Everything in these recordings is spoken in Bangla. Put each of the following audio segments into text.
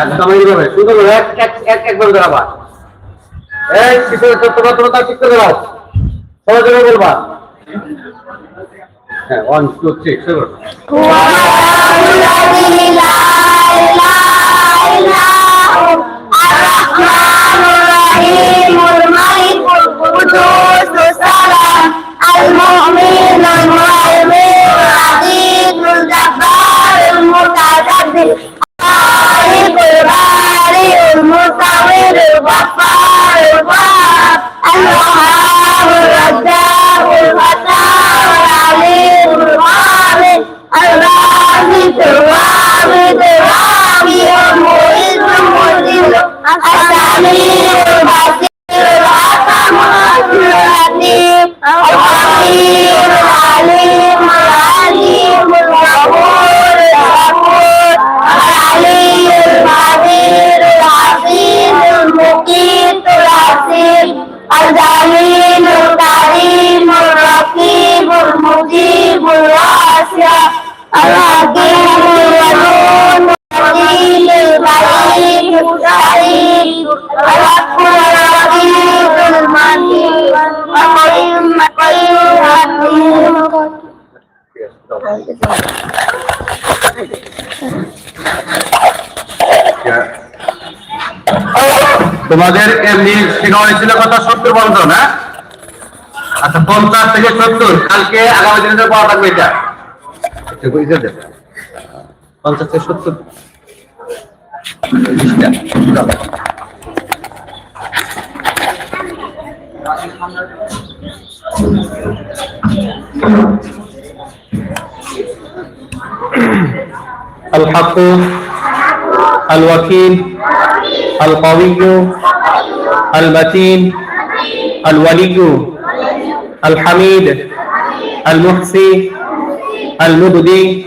একদম এইভাবে সুন্দর করে এক এক এক একবার দাঁড়াবা এই শিশু তোমরা তোমরা তার শিখতে দাঁড়াও সবাই জন্য বলবা হ্যাঁ ওয়ান টু থ্রি শুরু المؤمن المؤمن العزيز الجبار المتكبر الخالق البارئ المصور الغفار الوهاب الوهاب الرزاق الفتاح العليم الغالب الرازق الرابط الرابي المعز المذل السميع তোমাদের এমনি শেখা হয়েছিল কথা সত্তর পর্যন্ত না আচ্ছা পঞ্চাশ থেকে সত্তর। কালকে আগামী দিনে পড়া থাকবে এটা। এটা বুঝতে দেব। পঞ্চাশ থেকে সত্তর বিশটা। الحق الوكيل القوي المتين الولي الحميد المحصي المبدي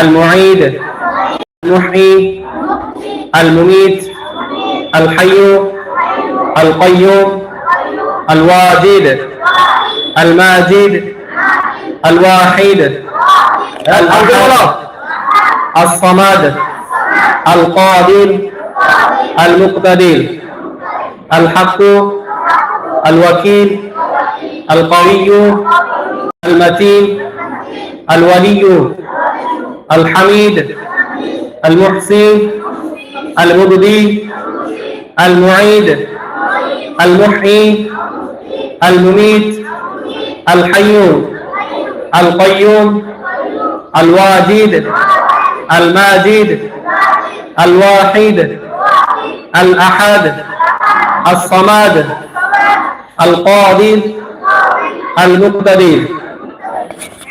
المعيد المحيي المميت الحي القيوم الواجد الماجد الواحد الصمد القادر المقتدر الحق الوكيل القوي المتين الولي الحميد المحسن المبدي المعيد المحيي المميت الحي القيوم الواجد الماجد الواحد الأحد الصمد القادر المقتدر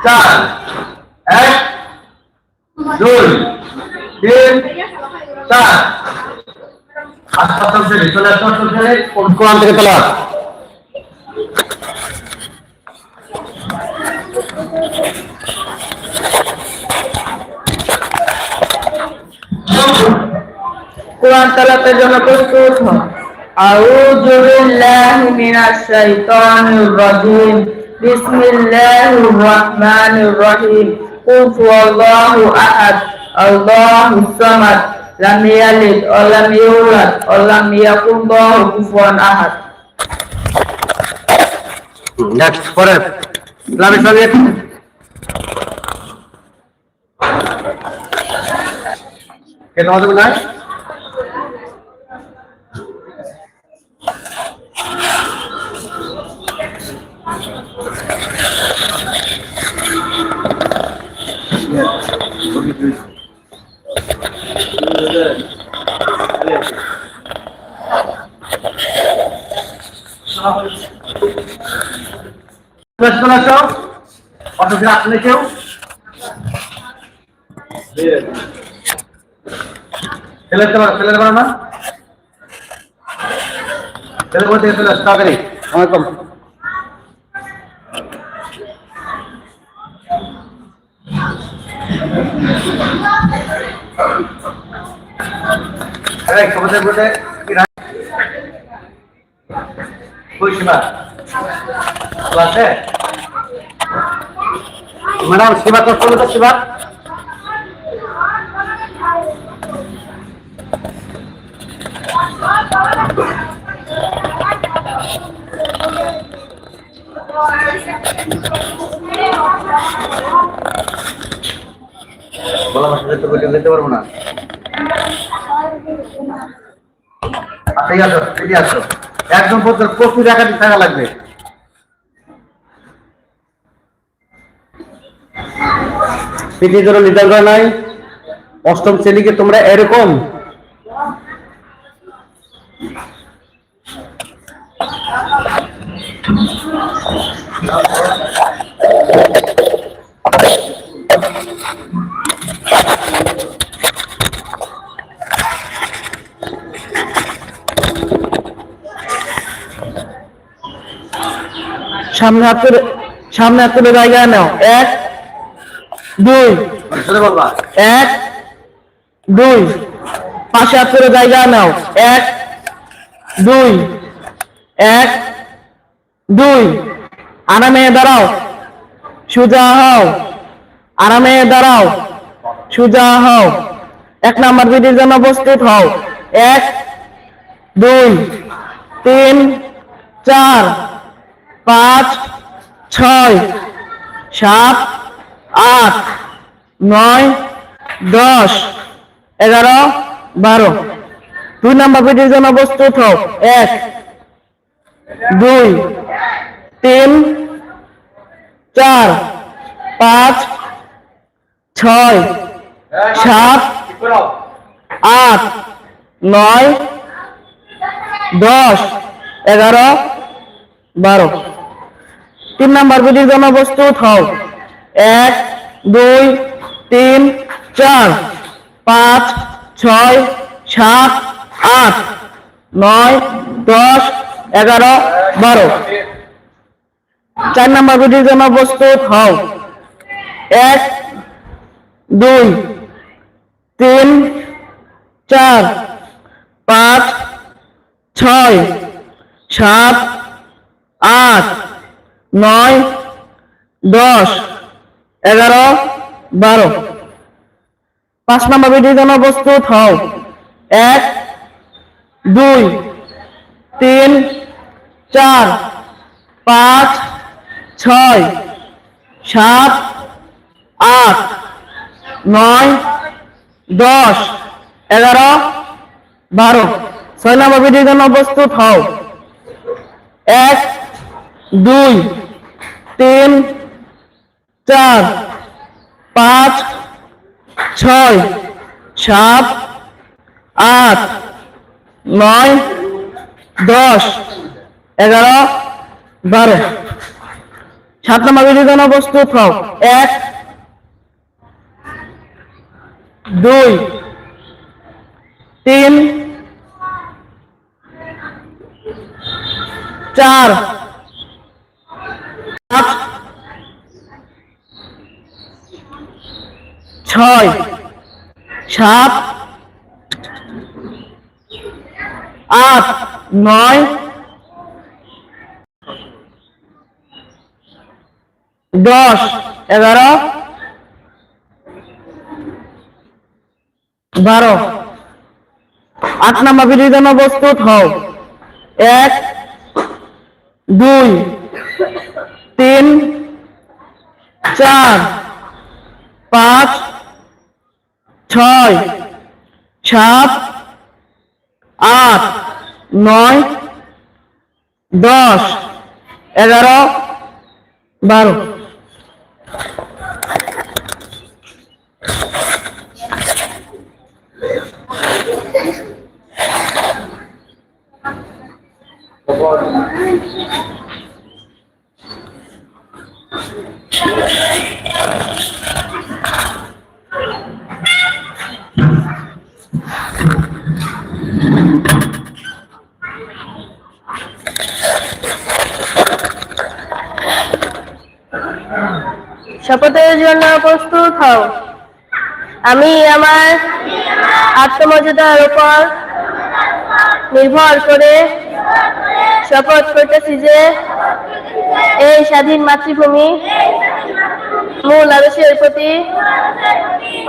চার, এক, দুই, তিন, চার। কোরআন থেকে আস কোরআন তালাতের জন্য প্রস্তুত হন আউযু বিল্লাহি মিনাশ শাইতানির بسم الله الرحمن الرحيم قل هو الله أحد الله الصمد لم يلد ولم يولد ولم يكن له كفوا أحد Next, forever. Can all the night? Auto আসলে কেউ ফেলে দিতে পারো ফেলে দিতে পারো না ফেলে বলতে ফেলে আসো, তাড়াতাড়ি আমার কম ম্যাডাম সীমা তো ফোন তো সীমা? বলা ভাষা তো বলে যেতে পারব না। ঠিক আছে ঠিক একদম পর্যন্ত প্রচুর একাধিক টাকা লাগবে। পিঠে ধরো করা নাই। অষ্টম শ্রেণীকে তোমরা এরকম। সামনে হাত তুলে সামনে হাত তুলে জায়গা নাও। এক, দুই এক, দুই, পাশে হাত তুলে জায়গা নাও। এক, দুই এক, দুই, আরামে দাঁড়াও, সোজা হও, আরামে দাঁড়াও, সোজা হও। এক নাম্বার বিধির জন্য প্রস্তুত হও। এক, দুই, তিন, চার পাঁচ, ছয়, সাত, আট, নয়, দশ, এগারো, বারো। দুই নাম্বার পেটির জন্য প্রস্তুত হোক। এক, দুই, তিন, চার, পাঁচ, ছয়, সাত, আট, নয়, দশ, এগারো, বারো। তিন নাম্বার পেটির জন্য প্রস্তুত হও। এক, দুই, তিন, চার, পাঁচ, ছয়, সাত, আট, নয়, দশ, এগারো, বারো। চার নাম্বার পেটির জন্য প্রস্তুত হও। এক, দুই, তিন, চার, পাঁচ, ছয়, সাত, আট নয়, দশ, এগারো, বারো। পাঁচ নম্বর বিটির জন্য প্রস্তুত হও। এক, দুই, তিন, চার, পাঁচ, ছয়, সাত, আট, নয়, দশ, এগারো, বারো। ছয় নম্বর বিটির জন্য প্রস্তুত হও। এক দুই, তিন, চার, পাঁচ, ছয়, সাত, আট, নয়, দশ, এগারো, বারো। সাত নম্বর জন্য প্রস্তুত হও। এক, দুই, তিন, চার ছয় সাত আট নয়। দশ এগারো। বারো। আট নম্বর জন্য প্রস্তুত হও। এক দুই। তিন চার পাঁচ ছয় সাত আট নয় দশ এগারো বারো। প্রস্তুত হও আমি আমার আত্মমর্যাদার উপর নির্ভর করে শপথ করতেছি যে এই স্বাধীন মাতৃভূমি মূল আদর্শের প্রতি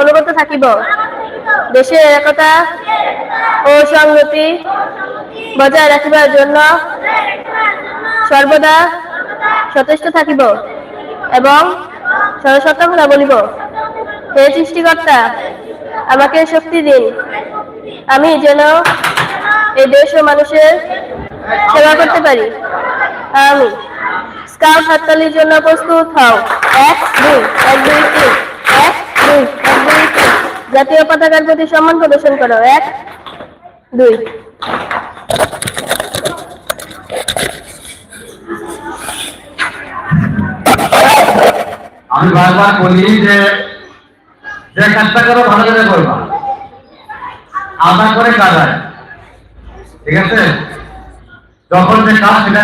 অনুগত থাকিব। দেশের একতা ও সংগতি বজায় রাখিবার জন্য সর্বদা সচেষ্ট থাকিব এবং সরসত্য কথা বলিব। হে সৃষ্টিকর্তা, আমাকে শক্তি দিন। আমি যেন এই দেশ ও মানুষের সেবা করতে পারি। আমি স্কাউট হাততালির জন্য প্রস্তুত হও। এক, দুই এক, দুই, তিন। এক, দুই এক, দুই, তিন। জাতীয় পতাকার প্রতি সম্মান প্রদর্শন করো। এক, দুই। আমি বারবার বলি যে যে কাজটা করো, ভালো করে করবা আশা করে কাজ হয়। ঠিক আছে? যখন যে কাজ, সেটা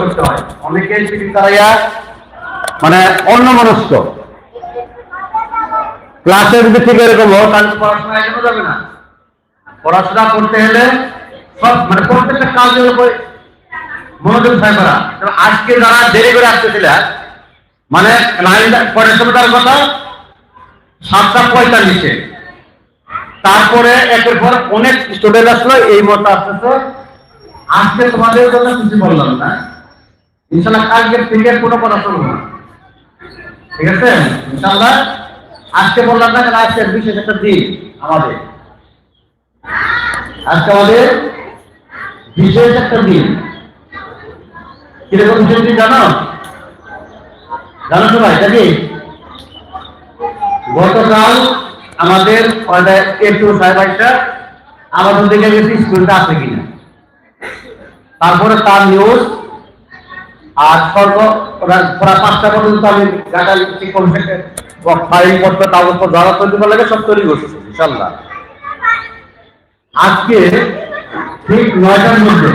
করতে হয়। মানে অন্য মনস্ক ক্লাসে যদি ঠিক এরকম হোক, তাহলে পড়াশোনা এগোনো যাবে না। পড়াশোনা করতে হলে সব মানে প্রত্যেকটা কাজের উপর মনোযোগ থাকা তবে আজকে যারা দেরি করে আসতেছিল মানে লাইন সময় তার কথা সাতটা পঁয়তাল্লিশে। তারপরে একের পর অনেক স্টুডেন্ট আসলো, এই মতো আসতেছে। আজকে তোমাদের জন্য কিছু বললাম না। ইনশাল্লাহ কালকে থেকে কোনো কথা শুনব না। ঠিক আছে? ইনশাল্লাহ আজকে বললাম না কেন আজকে বিশেষ একটা দিন আমাদের। আজকে আমাদের বিশেষ একটা দিন। কীরকম বিশেষ দিন জানো? জানো সবাই, নাকি? গতকাল আমাদের একটু সাড়ে আমাদের দিকে গেছি স্কুলটা আছে কিনা। তারপরে তার নিউজ আর সর্ব পাঁচটা পর্যন্ত আমি ফাইল পত্র কাগজপত্র তৈরি করা লাগে সব তৈরি করছি ইনশাল্লাহ আজকে ঠিক নয়টার মধ্যে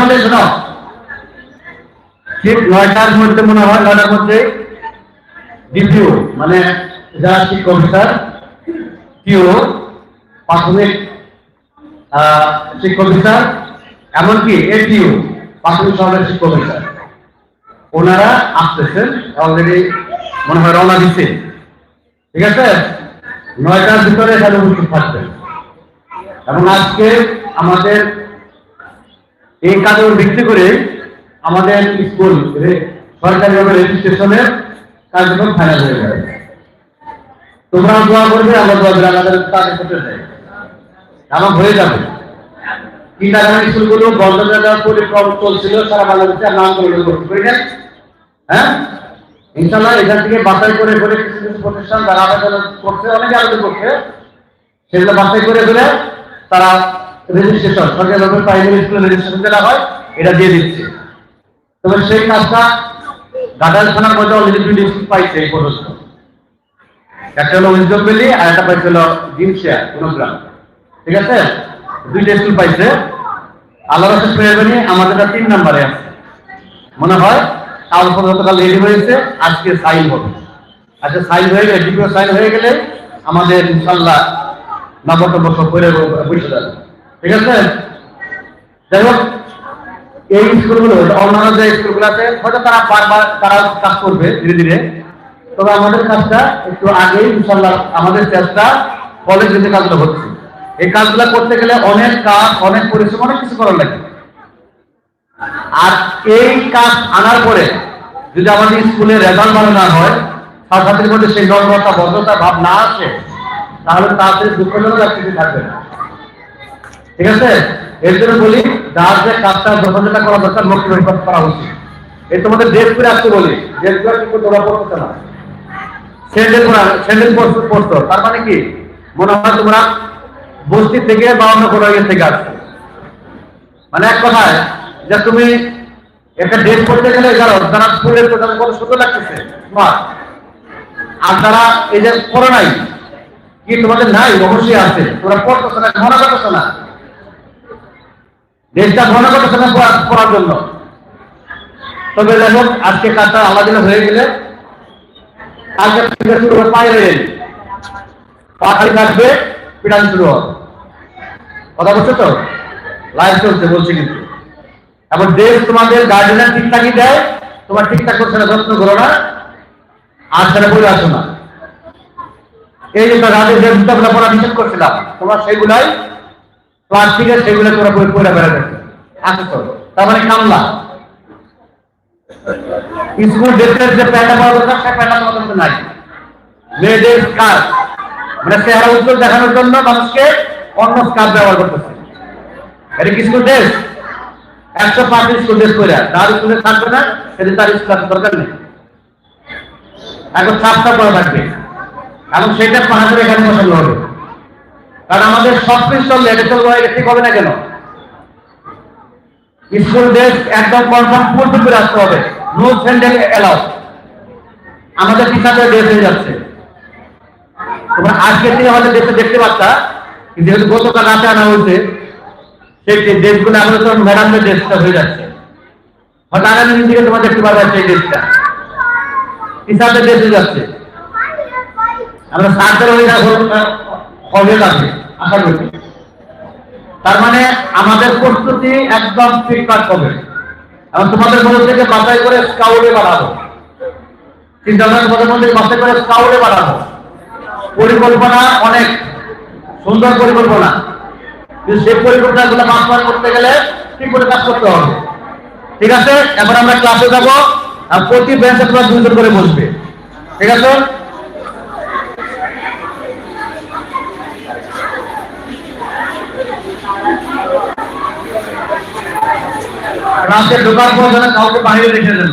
বলে ঠিক নয়টার মধ্যে মনে হয়, নয়টার মধ্যে ডিপিও মানে যারা শিক্ষক অফিসার টিও প্রাথমিক শিক্ষক অফিসার এমনকি এটিও প্রাথমিক সরকারি শিক্ষক অফিসার ওনারা আসতেছেন অলরেডি মনে হয় রওনা দিচ্ছে ঠিক আছে? নয়টার ভিতরে এখানে উপস্থিত থাকবেন। এবং আজকে আমাদের এই কাজের ভিত্তি করে আমাদের স্কুল সরকারিভাবে রেজিস্ট্রেশনের কার্যক্রম ফাইনাল হয়ে যাবে তোমরা দোয়া করবে, আমরা দোয়া করে আমাদের কাজ করতে চাই আমার হয়ে যাবে। স্কুলগুলো বন্ধ করে দেওয়ার পরিক্রম চলছিল, সারা বাংলাদেশে নাম করে হ্যাঁ? ইনশাল্লাহ এখান থেকে বাছাই করে করে কিছু কিছু প্রতিষ্ঠান যারা আবেদন করছে, অনেকে আবেদন করছে, সেগুলো করে ফেলে তারা রেজিস্ট্রেশন সরকারিভাবে প্রাইমারি স্কুলে রেজিস্ট্রেশন যেটা হয়, এটা দিয়ে দিচ্ছে। তবে সেই কাজটা গাদাল থানার মধ্যে অলরেডি দুই ডিস্ট্রিক্ট পাইছে এই পর্যন্ত একটা হলো উইজডম ভ্যালি আর একটা পাইছে হলো জিনশিয়া কোনগ্রাম ঠিক আছে? দুইটা স্কুল পাইছে। আল্লাহ রাসুল প্রেরণী আমাদের তিন নম্বরে আছে। মনে হয় কাল গতকাল রেডি হয়েছে, আজকে সাইন হবে। আজকে সাইন হয়ে গেলে, দ্বিতীয় সাইন হয়ে গেলে আমাদের ইনশাল্লাহ নবতব্য সব করে বসে যাবে ঠিক আছে? যাই হোক এই স্কুলগুলো অন্যান্য যে স্কুলগুলো আছে হয়তো তারা বারবার তারা কাজ করবে ধীরে ধীরে। তবে আমাদের কাজটা একটু আগেই ইনশাল্লাহ আমাদের চেষ্টা কলেজ যে কাজগুলো হচ্ছে। এই কাজগুলো করতে গেলে অনেক কাজ, অনেক পরিশ্রম, অনেক কিছু করার লাগে। আর এই কাজ আনার পরে যদি আমাদের স্কুলে রেজাল্ট ভালো না হয়, ছাত্রছাত্রীর মধ্যে সেই নম্রতা ভদ্রতা ভাব না আসে, তাহলে তাদের দুঃখজনক কিছু থাকবে না। ঠিক আছে? এর জন্য বলি, যার যে কাজটা যখন যেটা করা দরকার লক্ষ্য পরিপাক করা উচিত। এই তোমাদের ড্রেস করে আসতে বলি। ড্রেস করে কিন্তু তোমরা পড়তে না। স্যান্ডেল পরা স্যান্ডেল পড়তো তার মানে কি? মনে হয় তোমরা বস্তি থেকে বা অন্য কোনো ইয়ে থেকে আসছো। মানে এক কথায়, যে তুমি একটা ড্রেস পড়তে গেলে, যারা যারা স্কুলের তো তাদের কত সুন্দর লাগতেছে। আর যারা এই যে পড়ে নাই, কি তোমাদের নাই? অবশ্যই আছে। তোমরা পড়তেছো না মনে করতেছো না। দেশটা করতেছে না পড়া- জন্য। তবে হোক, আজকে কাজটা আল্লাহ দিলে হয়ে গেলে থেকে শুরু হবে পায়ের রেল। পাখালি থাকবে পিটান শুরু হবে। কথা বলছো তো? লাইভ চলছে, বলছি কিন্তু। এখন দেশ তোমাদের গার্জেনের ঠিকঠাকই দেয়, তোমার ঠিকঠাক করছে না যত্ন করো না। আর সেটা বলে আসো না। এই যে রাজের যে জুতাগুলো পড়া নিষেধ করছিলাম, তোমার সেগুলাই প্লাস্টিকের সেগুলো তোমরা বই পড়ে বেড়াতে আসো তো তার মানে কামলা স্কুল ড্রেসের যে প্যান্টটা পাওয়া দরকার, সেই প্যান্টটা তোমাদের মধ্যে নাই। মেয়েদের স্কার্ফ মানে চেহারা উজ্জ্বল দেখানোর জন্য মানুষকে অন্য স্কার্ফ ব্যবহার করতেছে। এটা কি স্কুল ড্রেস একশো পাঁচ স্কুল ড্রেস করে তার স্কুলে থাকবে না, সেদিন তার আসার দরকার নেই। এখন সাতটা করা থাকবে এবং সেটা পাহাড়ের এখানে বসানো হবে। কারণ আমাদের সব কিছু চললে ঠিক হবে না কেন? স্কুল ড্রেস একদম কনফার্ম ফুল টুপি রাখতে হবে। নো স্যান্ডেল এলাও আমাদের টিচারদের ড্রেস হয়ে যাচ্ছে। তোমরা আজকে থেকে হয়তো ড্রেসে দেখতে পাচ্ছা যেহেতু গতকাল রাতে আনা হয়েছে, সেই ড্রেসগুলো আমাদের তো ম্যাডামদের ড্রেসটা হয়ে যাচ্ছে। হয়তো আগামী দিন থেকে তোমরা দেখতে পারবে সেই ড্রেসটা টিচারদের ড্রেস হয়ে যাচ্ছে। আমরা সার্জার হয়ে যাব। হবে যাবে আশা করি। তার মানে আমাদের প্রস্তুতি একদম ঠিকঠাক হবে এবং তোমাদের মধ্যে থেকে বাছাই করে স্কাউটে বাড়াবো চিন্তা ভাবনা তোমাদের মধ্যে বাছাই করে স্কাউটে বাড়াবো পরিকল্পনা অনেক, সুন্দর পরিকল্পনা। কিন্তু সেই পরিকল্পনা গুলো বাস্তবায়ন করতে গেলে ঠিক করে কাজ করতে হবে? ঠিক আছে? এবার আমরা ক্লাসে যাব, আর প্রতি বেঞ্চে তোমরা দুজন করে বসবে। ঠিক আছে? রাতে ঢোকার পর যেন কাউকে বাইরে রেখে দেন